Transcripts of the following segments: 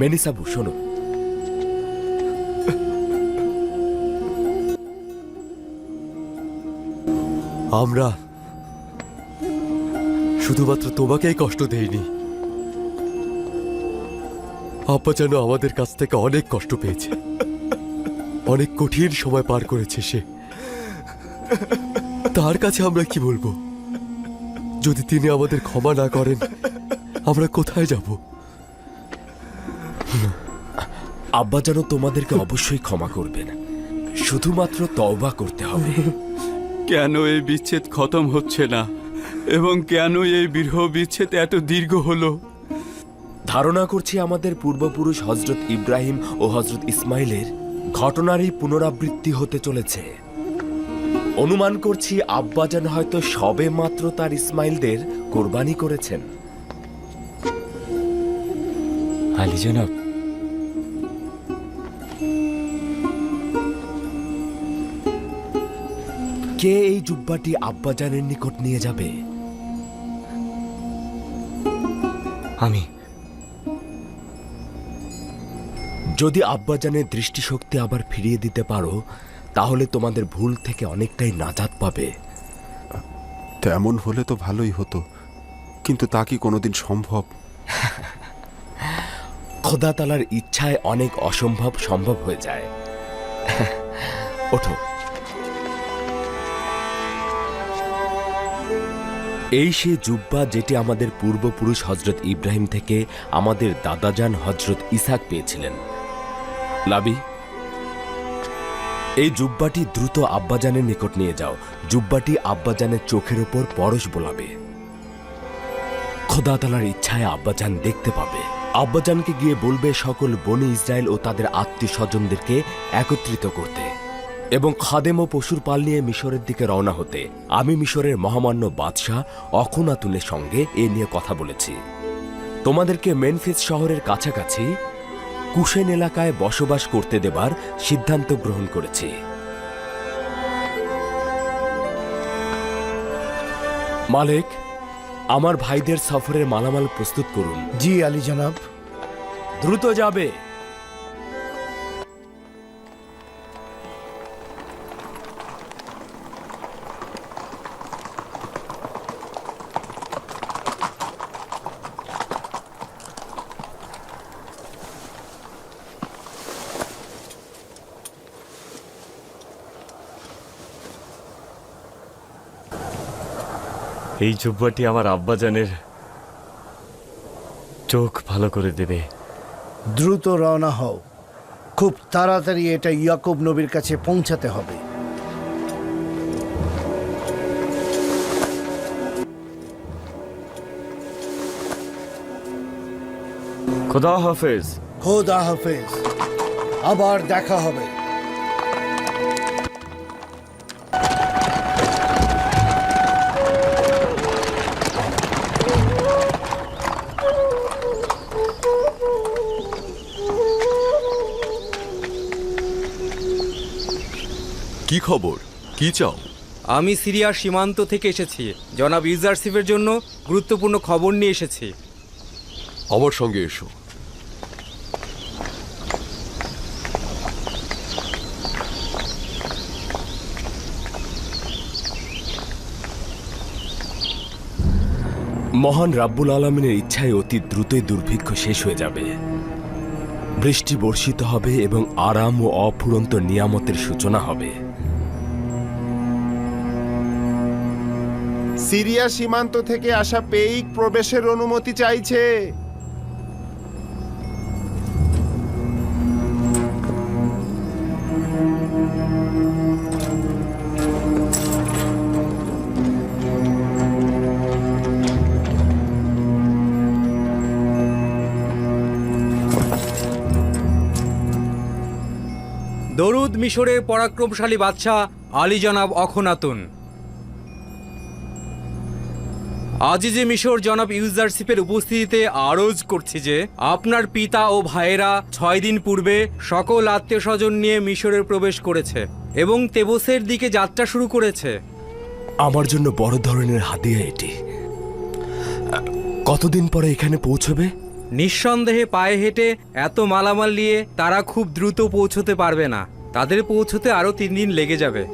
মেনিসাবু শোনো। আমরা শুধুমাত্র তোমাকেই কষ্ট দেইনি। আপা যেন আমাদের কাছ থেকে অনেক কষ্ট পেয়েছে। অনেক কঠিন সময় পার করেছে সে। তার কাছে আমরা কি বলব? যদি তিনি আমাদের ক্ষমা না করেন, আমরা কোথায় যাব? আব্বা যেন তোমাদেরকে অবশ্যই ক্ষমা করবেন। শুধুমাত্র তওবা করতে হবে। কেন এই বিচ্ছেদ খতম হচ্ছে না? এবং কেন এই বিরহ বিচ্ছেদ এত দীর্ঘ হলো? ধারণা করছি আমাদের পূর্বপুরুষ হজরত ইব্রাহিম ও হজরত ইসমাইলের ঘটনারই পুনরাবৃত্তি হতে চলেছে। অনুমান করছি আব্বাজান হয়তো সবে মাত্র তার ইসমাইলদের কোরবানি করেছেন। আলী জনাব কে এই জুব্বাটি আব্বাজানের নিকট নিয়ে যাবে? আমি। যদি আব্বাজানের দৃষ্টিশক্তি আবার ফিরিয়ে দিতে পারো তাহলে তোমাদের ভুল থেকে অনেকটাই নাজাত পাবে। তেমন হলে তো ভালোই হতো কিন্তু তা কি কোনোদিন সম্ভব? খোদা তালার ইচ্ছায় অনেক অসম্ভব সম্ভব হয়ে যায়। ওঠো। এই সে জুব্বা যেটি আমাদের পূর্বপুরুষ হজরত ইব্রাহিম থেকে আমাদের দাদাজান হজরত ইসাক পেয়েছিলেন। লাবি, এই জুব্বাটি দ্রুত আব্বাজানের নিকট নিয়ে যাও। জুব্বাটি আব্বাজানের চোখের ওপর পরশ বোলাবে। খোদা তালার ইচ্ছায় আব্বাজান দেখতে পাবে। আব্বাজানকে গিয়ে বলবে সকল বনি ইসরায়েল ও তাদের আত্মীয় স্বজনদেরকে একত্রিত করতে। এবং খাদেম ও পশুর পাল নিয়ে মিশরের দিকে রওনা হতে আমি মিশরের মহামান্য বাদশাহ অখুনাতুনের সঙ্গে এ নিয়ে কথা বলেছি। তোমাদেরকে মেনফিস শহরের কাছাকাছি কুশেন এলাকায় বসবাস করতে দেবার সিদ্ধান্ত গ্রহণ করেছি। মালিক আমার ভাইদের সফরের মালামাল প্রস্তুত করুন। জি আলী জনাব। দ্রুত যাবে। এই জুব্বাটি আমার আব্বাজানের। চোখ ভালো করে দেবে। দ্রুত রওনা হও। খুব তাড়াতাড়ি এটা ইয়াকুব নবীর কাছে পৌঁছাতে হবে। খোদা হাফেজ। খোদা হাফেজ। আবার দেখা হবে। খবর? কি চাও? আমি সিরিয়ার সীমান্ত থেকে এসেছি। জনাব ইউজারশিপের জন্য গুরুত্বপূর্ণ খবর নিয়ে এসেছি। আমার সঙ্গে এসো। মহান রাব্বুল আলমিনের ইচ্ছায় অতি দ্রুতই দুর্ভিক্ষ শেষ হয়ে যাবে। বৃষ্টি বর্ষিত হবে এবং আরাম ও অফুরন্ত নিয়ামতের সূচনা হবে। সিরিয়া সীমান্ত থেকে আসা পেইক প্রবেশের অনুমতি চাইছে। দরুদ মিশরের পরাক্রমশালী বাদশাহ আলী জনাব অখনাতুন। আজিজে মিশর জনাব ইউজারশিপের উপস্থিতিতে আরজ করছি যে আপনার পিতা ও ভাইয়েরা ছয় দিন পূর্বে সকল আত্মীয় স্বজন নিয়ে মিশরের প্রবেশ করেছে এবং তেবসের দিকে যাত্রা শুরু করেছে। আমার জন্য বড় ধরনের হাদিয়া এটি। কতদিন পরে এখানে পৌঁছবে? নিঃসন্দেহে পায়ে হেঁটে এত মালামাল নিয়ে তারা খুব দ্রুত পৌঁছতে পারবে না। তাদের পৌঁছতে আরও তিন দিন লেগে যাবে।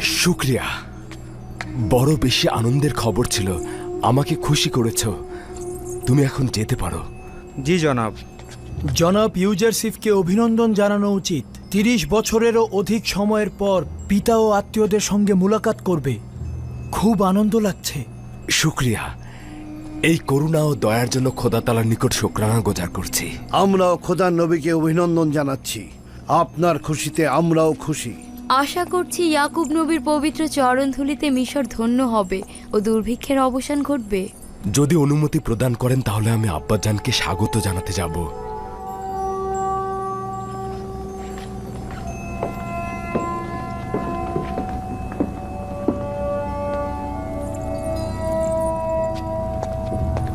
শুক্রিয়া। বড় বেশি আনন্দের খবর ছিল। আমাকে খুশি করেছ। তুমি এখন যেতে পারো। জি জনাব। জনাব ইউজারসিফকে অভিনন্দন জানানো উচিত। তিরিশ বছরেরও অধিক সময়ের পর পিতা ও আত্মীয়দের সঙ্গে মুলাকাত করবে। খুব আনন্দ লাগছে। শুক্রিয়া। এই করুণা ও দয়ার জন্য খোদা তালার নিকট শুক্রানা গোজার করছি। আমরাও খোদার নবীকে অভিনন্দন জানাচ্ছি। আপনার খুশিতে আমরাও খুশি। আশা করছি ইয়াকুব নবীর পবিত্র চরণধুলিতে মিশর ধন্য হবে ও দুর্ভিক্ষের অবসান ঘটবে। যদি অনুমতি প্রদান করেন তাহলে আমি আব্বাজানকে স্বাগত জানাতে যাব।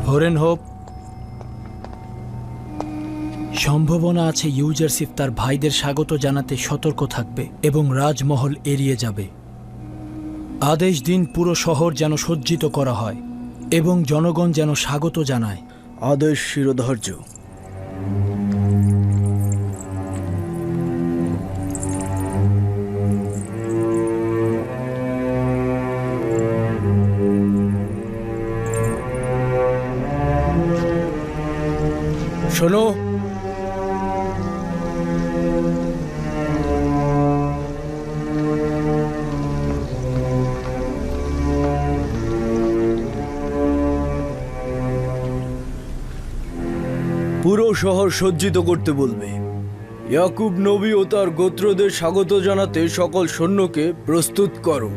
হরেন হোপ সম্ভাবনা আছে ইউজারসিফ তার ভাইদের স্বাগত জানাতে সতর্ক থাকবে এবং রাজমহল এড়িয়ে যাবে। আদেশ দিন পুরো শহর যেন সজ্জিত করা হয় এবং জনগণ যেন স্বাগত জানায়। আদেশ শিরোধার্য। শোনো শহর সজ্জিত করতে বলবে। ইয়াকুব নবী ও তার গোত্রদের স্বাগত জানাতে সকল সৈন্যকে প্রস্তুত করো।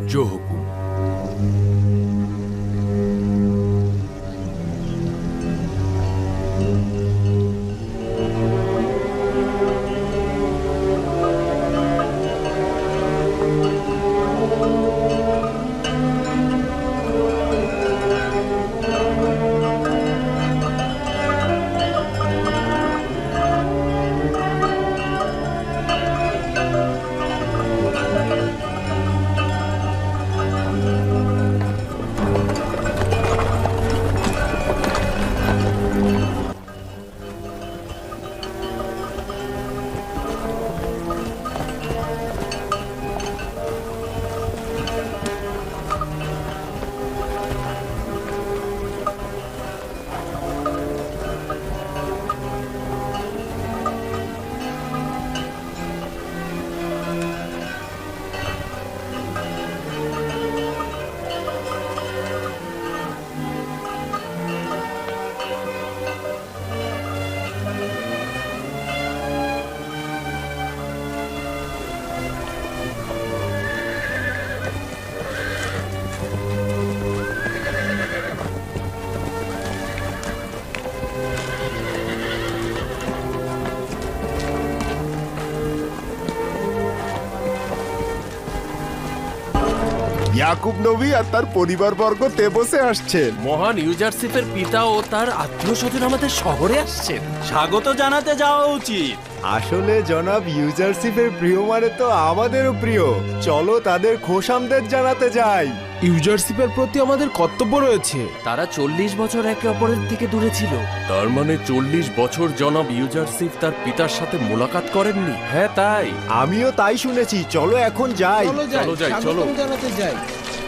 ইয়াকুব নবী আর তার পরিবারবর্গ তেবসে আসছেন। মহান ইউজারশিপের পিতা ও তার আত্মীয় স্বজন আমাদের শহরে আসছেন। স্বাগত জানাতে যাওয়া উচিত। আসলে জনাব ইউজারশিপের প্রিয় মানে তো আমাদেরও প্রিয়। চলো তাদের খোশামদের জানাতে যাই। ইউজারশিপের প্রতি আমাদের কর্তব্য রয়েছে। তারা চল্লিশ বছর একে অপরের থেকে দূরে ছিল। তার মানে চল্লিশ বছর জনাব ইউজারশিপ তার পিতার সাথে মোলাকাত করেননি? হ্যাঁ তাই। আমিও তাই শুনেছি। চলো এখন যাই। চলো যাই চলো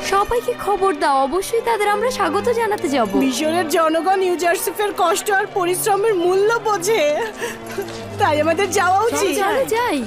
সবাইকে খবর দাও অবশ্যই তাদের আমরা স্বাগত জানাতে যাব। মিশরের জনগণ ইউজারসিফের কষ্ট আর পরিশ্রমের মূল্য বোঝে। তাই আমাদের যাওয়া উচিত। চলো যাই।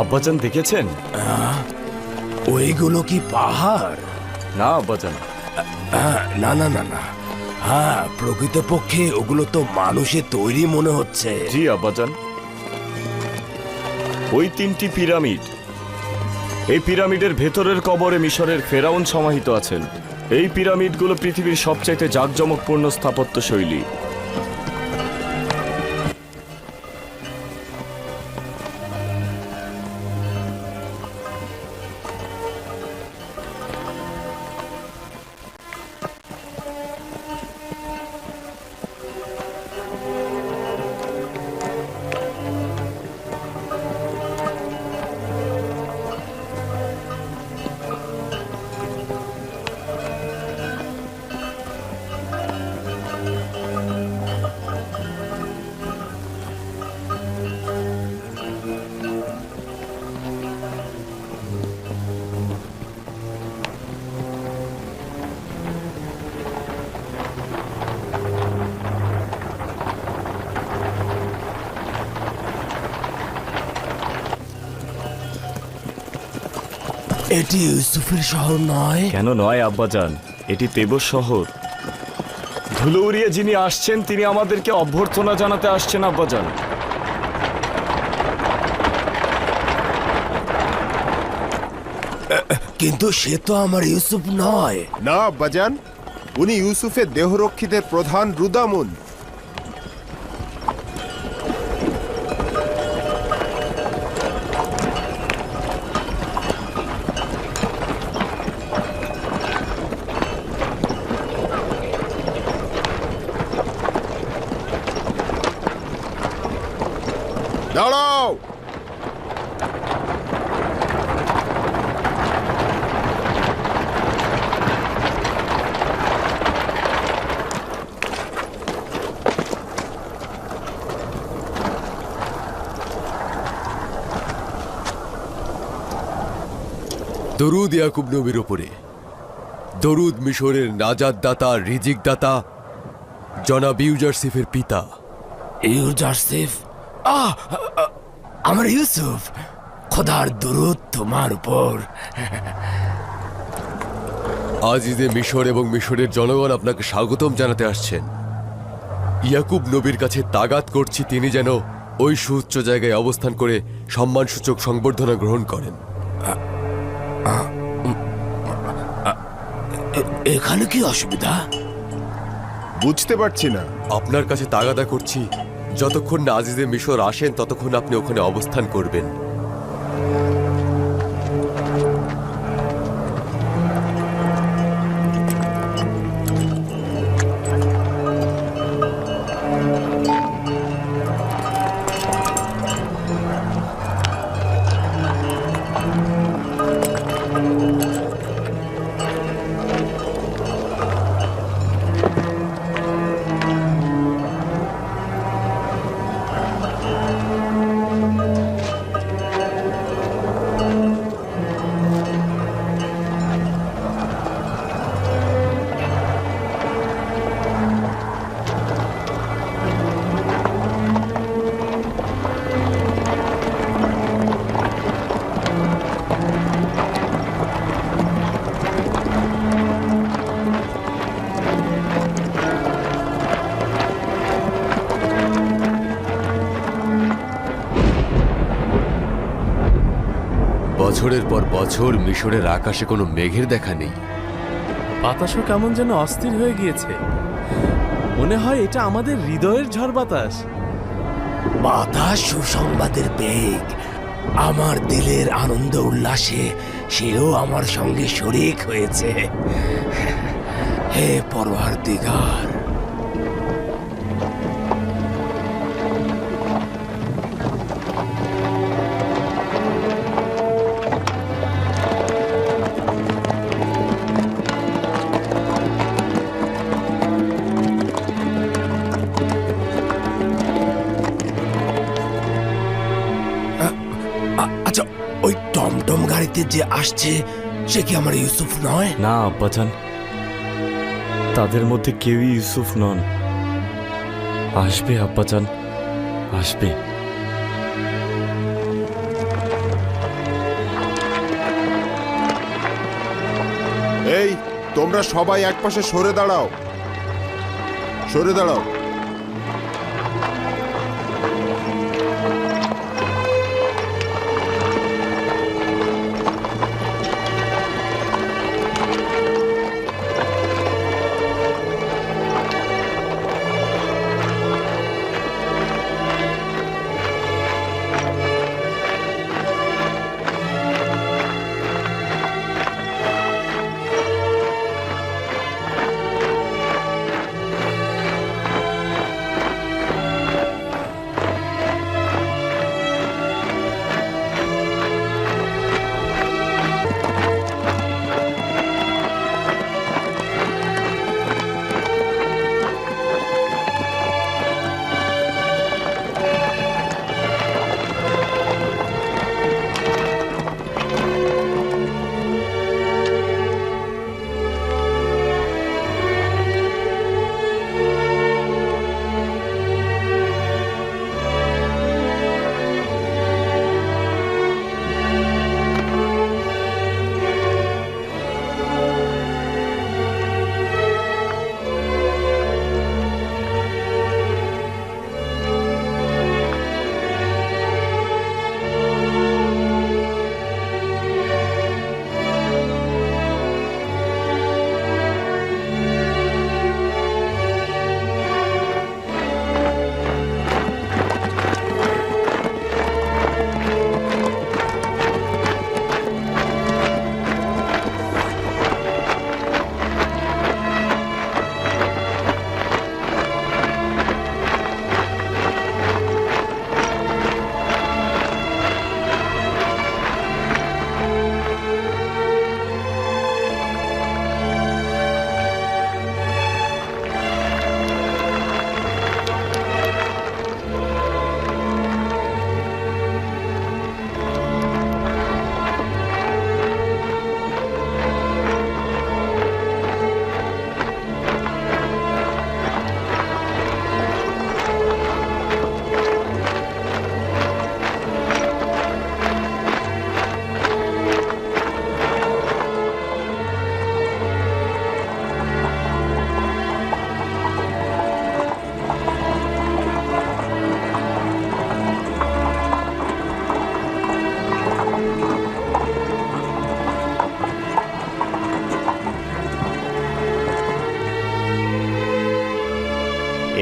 আব্বাজান দেখেছেন? ওইগুলো কি পাহাড়? না আব্বাজান। হ্যাঁ, না না না না। হ্যাঁ প্রকৃতপক্ষে ওগুলো তো মানুষের তৈরি মনে হচ্ছে। জি আব্বাজান। ওই তিনটি পিরামিড। এই পিরামিডের ভেতরের কবরে মিশরের ফেরাউন সমাহিত আছেন। এই পিরামিডগুলো পৃথিবীর সবচাইতে জাঁকজমকপূর্ণ স্থাপত্য শৈলী এটি ইউসুফের শহর নয়? কেন নয় আব্বাজান? এটি তেবস শহর। ধুলো উড়িয়ে যিনি আসছেন তিনি আমাদেরকে অভ্যর্থনা জানাতে আসছেন আব্বাজান। কিন্তু সে তো আমার ইউসুফ নয়। না আব্বাজান। উনি ইউসুফের দেহরক্ষীদের প্রধান রুদামুন। দাঁড়াও। দরুদ ইয়াকুব নবীর ওপরে। দরুদ মিশরের নাজাদ দাতা রিজিক দাতা জনাব ইউজারসিফের পিতা ইউজারসিফ আহ! আমার ইউসুফ খোদার দরুদ তোমার উপর। আজিজে মিশর এবং মিশরের জনগণ আপনাকে স্বাগতম জানাতে আসছেন। ইয়াকুব নবীর কাছে তাগাত করছি তিনি যেন ওই সুউচ্চ জায়গায় অবস্থান করে সম্মানসূচক সংবর্ধনা গ্রহণ করেন। এখানে কি অসুবিধা? বুঝতে পারছি না। আপনার কাছে তাগাদা করছি যতক্ষণ না আজিজে মিশর আসেন ততক্ষণ আপনি ওখানে অবস্থান করবেন। বছরের পর বছর মিশরের আকাশে কোনো মেঘের দেখা নেই। বাতাসও কেমন যেন অস্থির হয়ে গিয়েছে। মনে হয় এটা আমাদের হৃদয়ের ঝড় বাতাস। বাতাস সুসংবাদের বেগ। আমার দিলের আনন্দ উল্লাসে সেও আমার সঙ্গে শরিক হয়েছে। হে পরওয়ার দিগার যে আসছে সে কি আমার ইউসুফ নয়? না আব্বাজান। তাদের মধ্যে কেউই ইউসুফ নন। আসবে আব্বাজান। আসবে। এই তোমরা সবাই একপাশে সরে দাঁড়াও। সরে দাঁড়াও।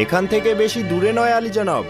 এখান থেকে বেশি দূরে নয় আলী জনাব।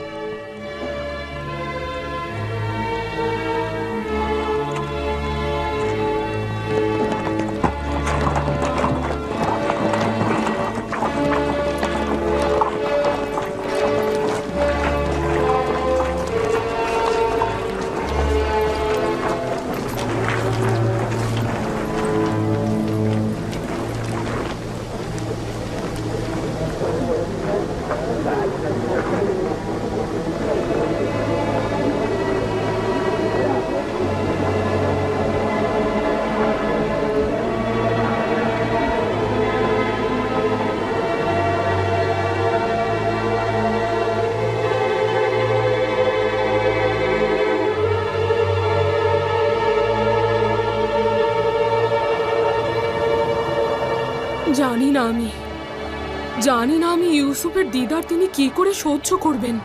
ইউসুফের দিদার তিনি কি করে সহ্য করবেন?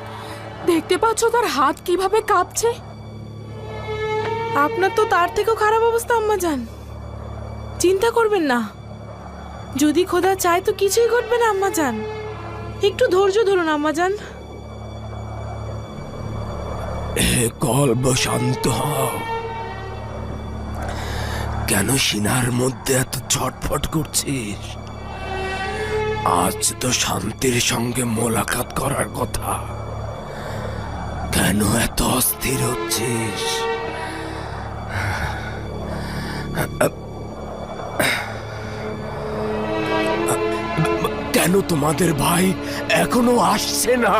দেখতে পাচ্ছ তার হাত কীভাবে কাঁপছে? আপনার তো তার থেকেও খারাপ অবস্থা আম্মা যান চিন্তা করবেন না। যদি খোদা চায় তো কিছুই ঘটবে না আম্মা যান একটু ধৈর্য ধরুন আম্মা যান হে কল্প শান্ত কেন সিনার মধ্যে এত ছটফট করছিস? আজ তো শান্তির সঙ্গে মোলাকাত করার কথা। কেন এত অস্থির হচ্ছিস? কেন তোমাদের ভাই এখনও আসছে না?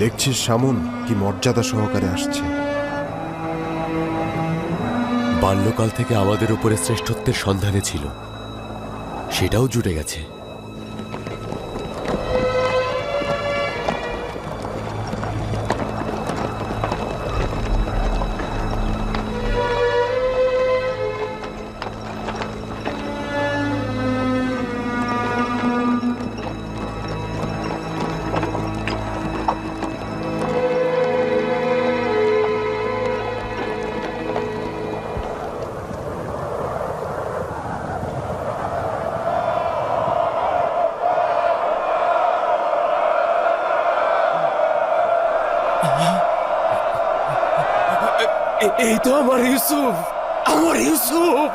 দেখছিস সামুন কি মর্যাদা সহকারে আসছে। বাল্যকাল থেকে আমাদের উপরে শ্রেষ্ঠত্বের সন্ধানে ছিল। সেটাও জুটে গেছে। এই তো আমার ইউসুফ আমার ইউসুফ